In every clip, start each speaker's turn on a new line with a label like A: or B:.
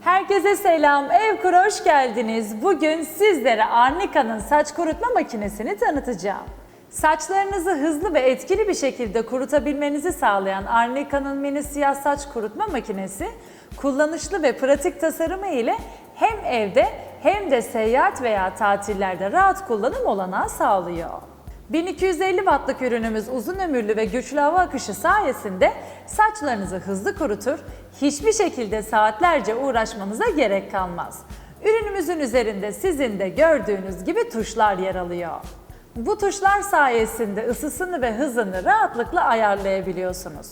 A: Herkese selam, Evkur'a hoş geldiniz. Bugün sizlere Arnika'nın saç kurutma makinesini tanıtacağım. Saçlarınızı hızlı ve etkili bir şekilde kurutabilmenizi sağlayan Arnika'nın mini siyah saç kurutma makinesi, kullanışlı ve pratik tasarımı ile hem evde hem de seyahat veya tatillerde rahat kullanım olanağı sağlıyor. 1250 wattlık ürünümüz uzun ömürlü ve güçlü hava akışı sayesinde saçlarınızı hızlı kurutur, hiçbir şekilde saatlerce uğraşmanıza gerek kalmaz. Ürünümüzün üzerinde sizin de gördüğünüz gibi tuşlar yer alıyor. Bu tuşlar sayesinde ısısını ve hızını rahatlıkla ayarlayabiliyorsunuz.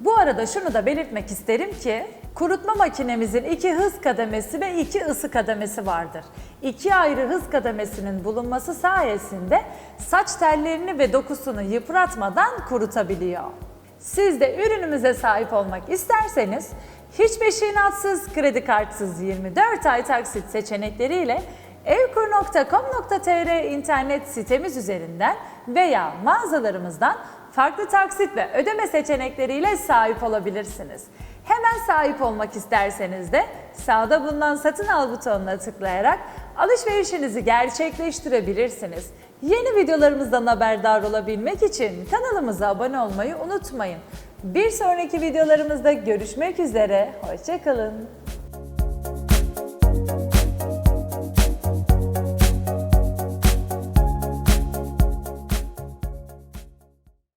A: Bu arada şunu da belirtmek isterim ki kurutma makinemizin iki hız kademesi ve iki ısı kademesi vardır. İki ayrı hız kademesinin bulunması sayesinde saç tellerini ve dokusunu yıpratmadan kurutabiliyor. Siz de ürünümüze sahip olmak isterseniz hiç peşinatsız, kredi kartsız 24 ay taksit seçenekleriyle evkur.com.tr internet sitemiz üzerinden veya mağazalarımızdan farklı taksit ve ödeme seçenekleriyle sahip olabilirsiniz. Hemen sahip olmak isterseniz de sağda bulunan satın al butonuna tıklayarak alışverişinizi gerçekleştirebilirsiniz. Yeni videolarımızdan haberdar olabilmek için kanalımıza abone olmayı unutmayın. Bir sonraki videolarımızda görüşmek üzere, hoşçakalın.